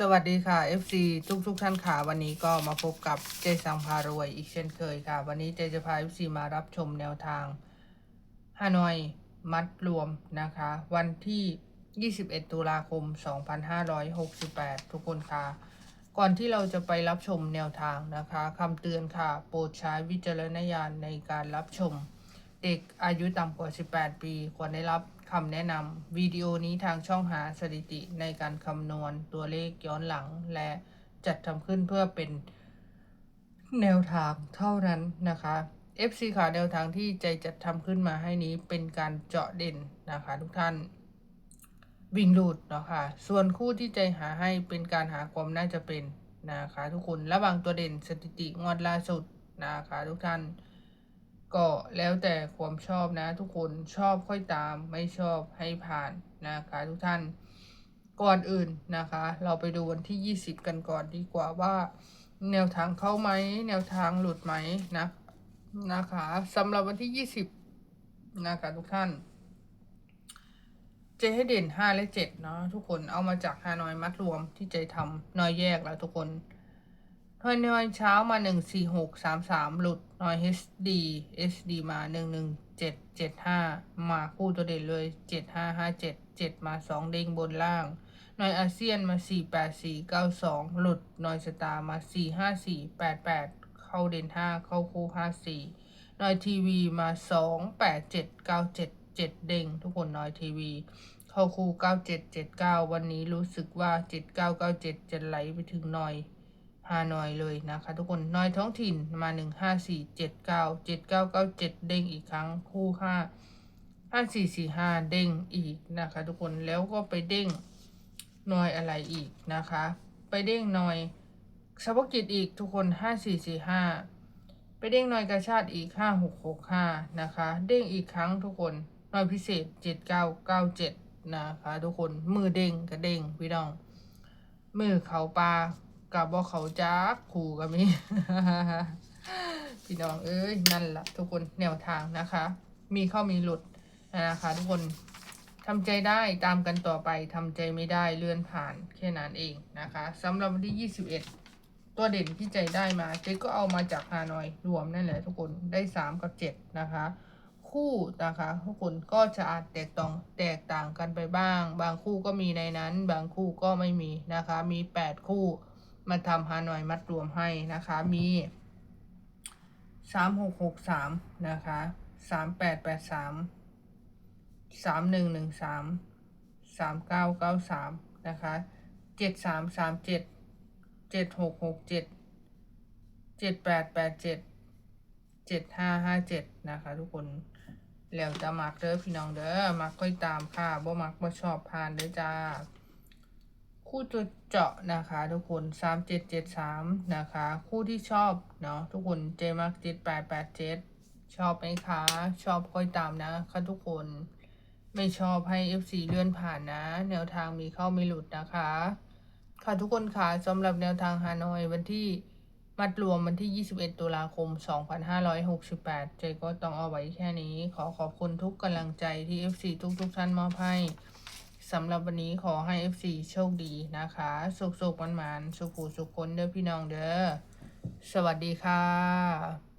สวัสดีค่ะ FC ทุกทุกๆท่านค่ะ วันนี้ก็มาพบกับเจสังพารวยอีกเช่นเคยค่ะ วันนี้เจจะพา FC มารับชมแนวทางฮานอยมัดรวมนะคะ วันที่ 21 ตุลาคม 2568 ทุกคนค่ะ ก่อนที่เราจะไปรับชมแนวทางนะคะคำเตือนค่ะ โปรดใช้วิจารณญาณในการรับชม เด็กอายุต่ำกว่า 18 ปี ควรได้รับ คำแนะนำวิดีโอนี้ทางช่องหาสถิติในการคำนวณตัวเลขย้อนหลัง และจัดทำขึ้นเพื่อเป็นแนวทางเท่านั้นนะคะ FC ค่ะแนวทางที่ใจจัดทำขึ้นมาให้นี้เป็นการเจาะเด่นนะคะ ทุกท่านวิ่งรูดเนาะค่ะ ส่วนคู่ที่ใจหาให้เป็นการหาความน่าจะเป็นนะคะ ทุกคนระหว่างตัวเด่นสถิติงวดล่าสุดนะคะ ทุกท่าน ก็แล้วแต่ความชอบนะ ทุกคนชอบค่อยตามไม่ชอบให้ผ่านนะคะทุกท่านก่อนอื่นนะคะ เราไปดูวันที่ 20 กันก่อนดีกว่าว่า แนวทางเข้าไหมแนวทางหลุดไหมนะนะคะสำหรับวันที่ 20 นะคะทุกท่าน เจให้เด่น 5 และ 7 เนาะทุกคนเอามาจากฮานอยมัดรวมที่เจทำน้อยแยกแล้วทุกคน น้อยน้อยเช้ามา1 4 6 3 3หลุดนอย HD SD มา1 1 7 7 5มาคู่ตัวเด่นเลย7 5 5 7 7มา2เด้งบนล่างนอยอาเซียนมา4 8 4 9 2หลุดนอยสตาร์มา4 5 4 8 8เข้าเด่น5เข้าคู่5 4นอยทีวีมา2 8 7 9 7 7เด้งทุกคนนอยทีวีเข้าคู่9779วันนี้รู้สึกว่า7997จะไหลไปถึงหน่อย ฮานอยเลยนะคะ ทุกคนน้อยท้องถิ่นมา15479 7997เด้งอีกครั้งคู่5 5445เด้งอีกนะคะ ทุกคนแล้วก็ไปเด้งนอยอะไรอีกนะคะ ไปเด้งนอยเฉพาะกิจอีกทุกคน5445ไปเด้งนอยกระชาติอีก5665นะคะ เด้งอีกครั้งทุกคนนอยพิเศษ7997นะคะ ทุกคนมือเด้งก็เด้งพี่น้องมือเขาปลา กับบ่เขาจักขู่กับมีพี่น้องเอ้ยนั่นละทุกคนแนวทางนะคะ มีเข้ามีหลุดนะคะ ทุกคนทำใจได้ตามกันต่อไปทำใจไม่ได้เลื่อนผ่านแค่นั้นเองนะคะสำหรับวันที่ 21 ตัวเด่นที่ใจได้มาเจ๊ก็เอามาจากฮานอยรวมนั่นแหละทุกคนได้ 3 กับ 7 นะคะ คู่นะคะทุกคนก็จะอาจแตกต่างแตกต่างกันไปบ้าง บางคู่ก็มีในนั้น บางคู่ก็ไม่มีนะคะ มี 8 คู่ มาทำฮานอยมัดรวมให้นะคะ มี3663นะคะ3883 3113 3993นะคะ7337 7667 7887 7557นะคะ ทุกคนแล้วจะมักเด้อพี่น้องเด้อมักค่อยตามค่ะบ่มักบ่ชอบผ่านเด้อจ้า คู่ตัวเจาะนะคะทุกคนสามเจ็ดเจ็ดสามนะคะ คู่ที่ชอบเนาะทุกคนเจมักเจ็ดแปดแปดเจ็ดชอบไหมคะ ชอบค่อยตามนะคะทุกคนไม่ชอบให้ FC เลื่อนผ่านนะ แนวทางมีเข้าไม่หลุดนะคะ ค่ะทุกคนค่ะสำหรับแนวทางฮานอยวันที่มัดรวมวันที่ 21 ตุลาคม 2568 เจก็ต้องเอาไว้แค่นี้ ขอขอบคุณทุกกำลังใจที่ FC ทุกๆท่านมอบให้ สำหรับวันนี้ขอให้ FC โชคดีนะคะ สุขสุขมันมันสุขผูสุขคนเด้อพี่น้องเด้อ สวัสดีค่ะ